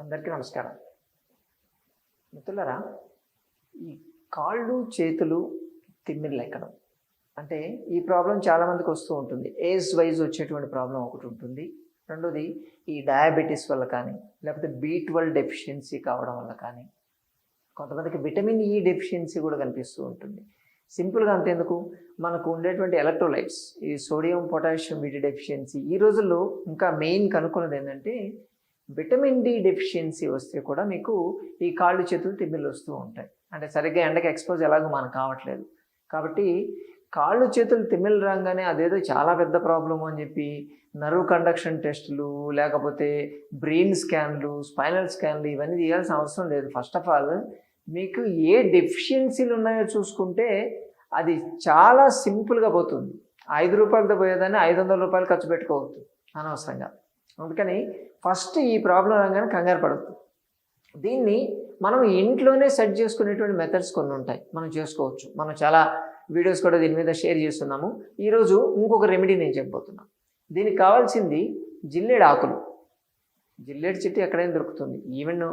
అందరికీ నమస్కారం. మిత్రులరా ఈ కాళ్ళు చేతులు తిమ్మిళ్ళు ఎక్కడం అంటే ఈ ప్రాబ్లం చాలామందికి వస్తూ ఉంటుంది. ఏజ్ వైజ్ వచ్చేటువంటి ప్రాబ్లం ఒకటి ఉంటుంది. రెండోది ఈ డయాబెటీస్ వల్ల కానీ లేకపోతే బీ ట్వెల్వ్ డెఫిషియన్సీ కావడం వల్ల కానీ కొంతమందికి విటమిన్ ఈ డెఫిషియన్సీ కూడా కనిపిస్తూ ఉంటుంది. సింపుల్గా అంతేందుకు మనకు ఉండేటువంటి ఎలక్ట్రోలైట్స్ ఈ సోడియం పొటాషియం వీటి డెఫిషియన్సీ ఈ రోజుల్లో ఇంకా మెయిన్ కనుక్కున్నది ఏంటంటే విటమిన్ డి డెఫిషియన్సీ వస్తే కూడా మీకు ఈ కాళ్ళు చేతులు తిమ్మిళ్ళు వస్తూ ఉంటాయి. అంటే సరిగ్గా ఎండకి ఎక్స్పోజ్ ఎలాగో మనకు కావట్లేదు. కాబట్టి కాళ్ళు చేతులు తిమ్మిళ్ళు రాగానే అదేదో చాలా పెద్ద ప్రాబ్లం అని చెప్పి నర్వ్ కండక్షన్ టెస్టులు లేకపోతే బ్రెయిన్ స్కాన్లు స్పైనల్ స్కాన్లు ఇవన్నీ తీయాల్సిన అవసరం లేదు. ఫస్ట్ ఆఫ్ ఆల్ మీకు ఏ డెఫిషియన్సీలు ఉన్నాయో చూసుకుంటే అది చాలా సింపుల్గా పోతుంది. ఐదు రూపాయలతో పోయేదాన్ని ఐదు వందల రూపాయలు ఖర్చు పెట్టుకోవద్దు అనవసరంగా. అందుకని ఫస్ట్ ఈ ప్రాబ్లం రాగానే కంగారు పడద్దు. దీన్ని మనం ఇంట్లోనే సెట్ చేసుకునేటువంటి మెథడ్స్ కొన్ని ఉంటాయి. మనం చేసుకోవచ్చు. మనం చాలా వీడియోస్ కూడా దీని మీద షేర్ చేస్తున్నాము. ఈరోజు ఇంకొక రెమెడీ నేను చెప్పబోతున్నాను దీనికి కావాల్సింది జిల్లేడు ఆకులు. జిల్లేడు చెట్టు ఎక్కడైనా దొరుకుతుంది. ఈవెన్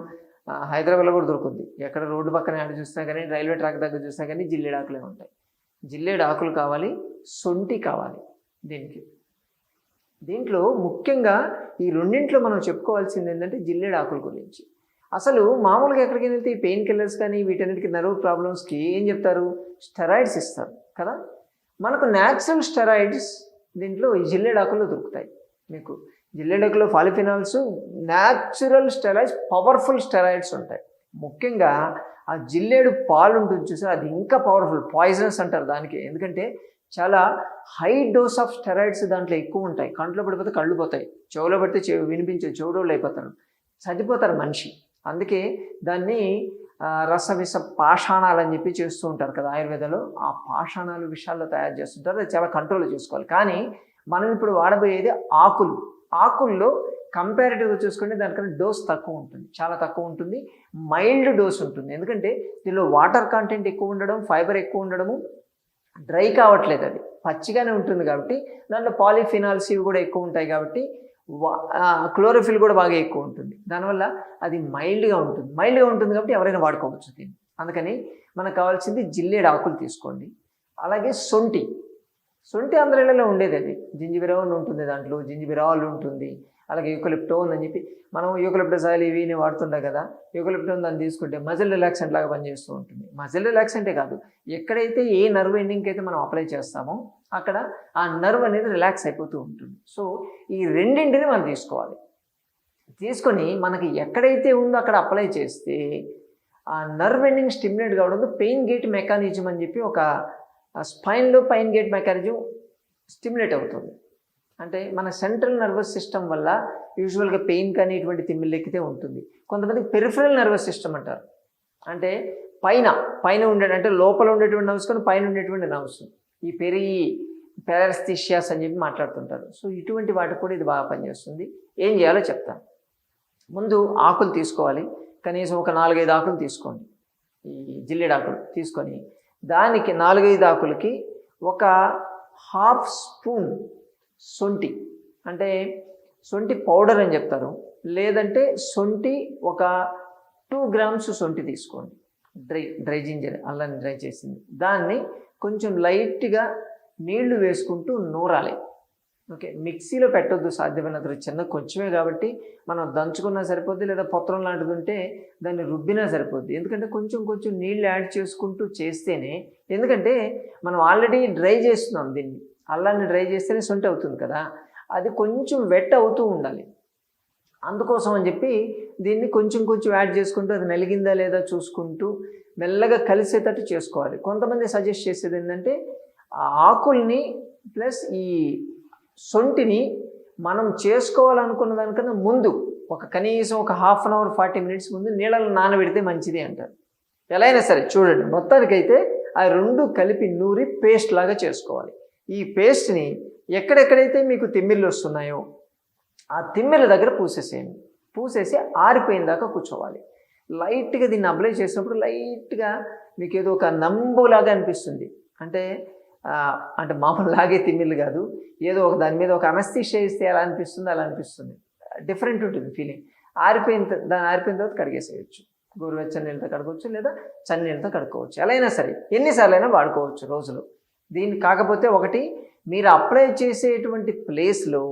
హైదరాబాద్లో కూడా దొరుకుతుంది. ఎక్కడ రోడ్డు పక్కన ఆడ చూసినా కానీ రైల్వే ట్రాక్ దగ్గర చూసినా కానీ జిల్లేడు ఆకులే ఉంటాయి. జిల్లేడు ఆకులు కావాలి సొంటి కావాలి దీనికి. దీంట్లో ముఖ్యంగా ఈ రెండింట్లో మనం చెప్పుకోవాల్సింది ఏంటంటే జిల్లేడు ఆకుల గురించి. అసలు మామూలుగా ఎక్కడికి వెళ్తే ఈ పెయిన్ కిల్లర్స్ కానీ వీటన్నిటికి నర్వ్ ప్రాబ్లమ్స్కి ఏం చెప్తారు? స్టెరాయిడ్స్ ఇస్తారు కదా? మనకు న్యాచురల్ స్టెరాయిడ్స్ దీంట్లో ఈ జిల్లేడాకుల్లో దొరుకుతాయి మీకు. జిల్లేడాకులో polyphenols natural steroids powerful steroids ఉంటాయి. ముఖ్యంగా ఆ జిల్లేడు పాలు ఉంటుంది చూసారు? అది ఇంకా పవర్ఫుల్ పాయిజనస్ అంటారు దానికి. ఎందుకంటే చాలా హై డోస్ ఆఫ్ స్టెరాయిడ్స్ దాంట్లో ఎక్కువ ఉంటాయి. కంట్లో పడిపోతే కళ్ళు పోతాయి. చెవులో పడితే చెవి వినిపించే చెవుడోళ్ళు అయిపోతారు. చనిపోతారు మనిషి. అందుకే దాన్ని రసవిష పాషాణాలు అని చెప్పి చేస్తూ ఉంటారు కదా ఆయుర్వేదంలో. ఆ పాషాణాలు విషయాల్లో తయారు చేస్తుంటారు. అది చాలా కంట్రోల్ చేసుకోవాలి. కానీ మనం ఇప్పుడు వాడబోయేది ఆకులు. ఆకుల్లో కంపారిటివ్గా చూసుకుంటే దానికన్నా డోస్ తక్కువ ఉంటుంది. చాలా తక్కువ ఉంటుంది. మైల్డ్ డోస్ ఉంటుంది. ఎందుకంటే దీనిలో వాటర్ కంటెంట్ ఎక్కువ ఉండడం ఫైబర్ ఎక్కువ ఉండడము డ్రై కావట్లేదు అది. పచ్చిగానే ఉంటుంది కాబట్టి దాంట్లో పాలిఫినాల్స్ ఇవి కూడా ఎక్కువ ఉంటాయి కాబట్టి క్లోరోఫిల్ కూడా బాగా ఎక్కువ ఉంటుంది. దానివల్ల అది మైల్డ్గా ఉంటుంది. మైల్డ్గా ఉంటుంది కాబట్టి ఎవరైనా వాడుకోవచ్చు దీన్ని. అందుకని మనకు కావాల్సింది జిల్లేడు ఆకులు తీసుకోండి. అలాగే సొంటి. సొంటి అందరిలో ఉండేది అది జింజిబిరాల్ ఉంటుంది దాంట్లో జింజిబిరాల్ ఉంటుంది. అలాగే యూకలిప్టోన్ అని చెప్పి మనం యూకలిప్టస్ ఆయిల్ ఇవి వాడుతుండే వాడుతుంటాం కదా యూకలిప్టోన్ దాన్ని తీసుకుంటే మజిల్ రిలాక్సెంట్ లాగా పనిచేస్తూ ఉంటుంది. మజిల్ రిలాక్సెంటే కాదు ఎక్కడైతే ఏ నర్వ్ ఎండింగ్కి అయితే మనం అప్లై చేస్తామో అక్కడ ఆ నర్వ్ అనేది రిలాక్స్ అయిపోతూ ఉంటుంది. సో ఈ రెండింటిని మనం తీసుకోవాలి. తీసుకొని మనకి ఎక్కడైతే ఉందో అక్కడ అప్లై చేస్తే ఆ నర్వ్ ఎండింగ్ స్టిమ్యులేట్ కావడంతో పెయిన్ గేట్ మెకానిజం అని చెప్పి ఒక ఆ స్పైన్లో పైన్ గేట్ మెకానిజం స్టిమ్యులేట్ అవుతుంది. అంటే మన సెంట్రల్ నర్వస్ సిస్టమ్ వల్ల యూజువల్గా పెయిన్ కానీ ఇటువంటి తిమ్మిళ్ళెక్కితే ఉంటుంది. కొంతమందికి పెరిఫరల్ నర్వస్ సిస్టమ్ అంటారు. అంటే పైన పైన ఉండే అంటే లోపల ఉండేటువంటి నర్వ్స్ కానీ పైన ఉండేటువంటి నర్వ్స్ ఈ పెరి పారాస్థిషియాస్ అని చెప్పి మాట్లాడుతుంటారు. సో ఇటువంటి వాటికి కూడా ఇది బాగా పనిచేస్తుంది. ఏం చేయాలో చెప్తాను. ముందు ఆకులు తీసుకోవాలి. కనీసం ఒక నాలుగైదు ఆకులు తీసుకోండి. ఈ జిల్లేడు ఆకులు తీసుకొని దానికి నాలుగైదు ఆకులకి ఒక హాఫ్ స్పూన్ సొంటి అంటే సొంటి పౌడర్ అని చెప్తారు. లేదంటే సొంటి ఒక టూ గ్రామ్స్ సొంటి తీసుకోండి. డ్రై డ్రై జింజర్ అల్లని డ్రై చేసింది. దాన్ని కొంచెం లైట్గా నీళ్ళు వేసుకుంటూ నూరాలి. ఓకే మిక్సీలో పెట్టొద్దు సాధ్యమైనంత చిన్న కొంచెమే కాబట్టి మనం దంచుకున్నా సరిపోద్ది లేదా పత్రం లాంటిది ఉంటే దాన్ని రుబ్బినా సరిపోద్ది. ఎందుకంటే కొంచెం కొంచెం నీళ్ళు యాడ్ చేసుకుంటూ చేస్తేనే ఎందుకంటే మనం ఆల్రెడీ డ్రై చేస్తున్నాం దీన్ని. అల్లాన్ని డ్రై చేస్తేనే సొంటి అవుతుంది కదా. అది కొంచెం వెట్ అవుతూ ఉండాలి. అందుకోసం అని చెప్పి దీన్ని కొంచెం కొంచెం యాడ్ చేసుకుంటూ అది నలిగిందా లేదా చూసుకుంటూ మెల్లగా కలిసేటట్టు చేసుకోవాలి. కొంతమంది సజెస్ట్ చేసేది ఏంటంటే ఆ ఆకుల్ని ప్లస్ ఈ సొంటిని మనం చేసుకోవాలనుకున్న దానికన్నా ముందు ఒక కనీసం ఒక half an hour forty minutes ముందు నీళ్ళలో నానబెడితే మంచిది అంటారు. ఎలా అయినా సరే చూడండి మొత్తానికైతే ఆ రెండు కలిపి నూరి పేస్ట్ లాగా చేసుకోవాలి. ఈ పేస్ట్ని ఎక్కడెక్కడైతే మీకు తిమ్మిర్లు వస్తున్నాయో ఆ తిమ్మిర్ల దగ్గర పూసేసేయండి. పూసేసి ఆరిపోయిన దాకా కూర్చోవాలి. లైట్గా దీన్ని అప్లై చేసినప్పుడు లైట్గా మీకు ఏదో ఒక నంబులాగా అనిపిస్తుంది. అంటే అంటే మామూలు లాగే తిమ్మిళ్ళు కాదు. ఏదో ఒక దాని మీద ఒక అనస్థిష ఇస్తే ఎలా అనిపిస్తుంది అలా అనిపిస్తుంది. డిఫరెంట్ ఉంటుంది ఫీలింగ్ ఆరిపోయిన దాన్ని ఆరిపోయిన తర్వాత కడిగేసేయచ్చు. గోరువెచ్చని నీళ్ళతో కడుకోవచ్చు లేదా చని నీళ్ళతో కడుక్కోవచ్చు. ఎలా అయినా సరే ఎన్నిసార్లు అయినా వాడుకోవచ్చు రోజులో. దీన్ని కాకపోతే ఒకటి మీరు అప్లై చేసేటువంటి ప్లేస్లో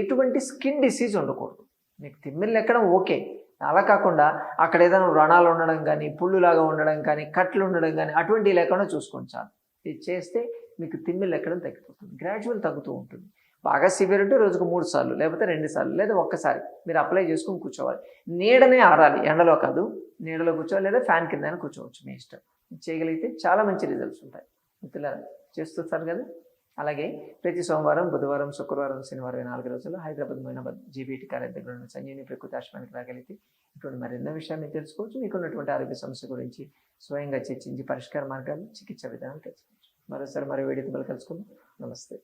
ఎటువంటి స్కిన్ డిసీజ్ ఉండకూడదు. మీకు తిమ్మిళ్ళు ఎక్కడం ఓకే. అలా కాకుండా అక్కడ ఏదైనా వ్రణాలు ఉండడం కానీ పుళ్ళులాగా ఉండడం కానీ కట్లు ఉండడం కానీ అటువంటివి లేకుండా చూసుకోండి చాలు. ఇది చేస్తే మీకు తిమ్మిళ్ళు ఎక్కడం తగ్గిపోతుంది. గ్రాడ్యువల్ తగ్గుతూ ఉంటుంది. బాగా సివియర్ ఉంటే రోజుకు మూడు సార్లు లేకపోతే రెండు సార్లు లేదా ఒక్కసారి. మీరు అప్లై చేసుకుని కూర్చోవాలి. నీడనే ఆరాలి. ఎండలో కాదు నీడలో కూర్చోవాలి లేదా ఫ్యాన్ కింద కూర్చోవచ్చు మీ ఇష్టం. చేయగలిగితే చాలా మంచి రిజల్ట్స్ ఉంటాయి. మిత్రులారా చేస్తుంటారు కదా? అలాగే ప్రతి సోమవారం బుధవారం శుక్రవారం శనివారం నాలుగు రోజుల్లో హైదరాబాద్ మైనాబాద్ జీబీటీ కాలేజ్ దగ్గర ఉన్న సంజీవిని ప్రకృతి ఆశ్రమానికి రాగలిగితే ఇటువంటి మరెన్నో విషయాన్ని తెలుసుకోవచ్చు. మీకున్నటువంటి ఆరోగ్య సమస్య గురించి స్వయంగా చర్చించి పరిష్కార మార్గాలు చికిత్స విధానాలు తెలుసుకోవచ్చు. మరోసారి మరో వీడియోతో కలుసుకుందాం. నమస్తే.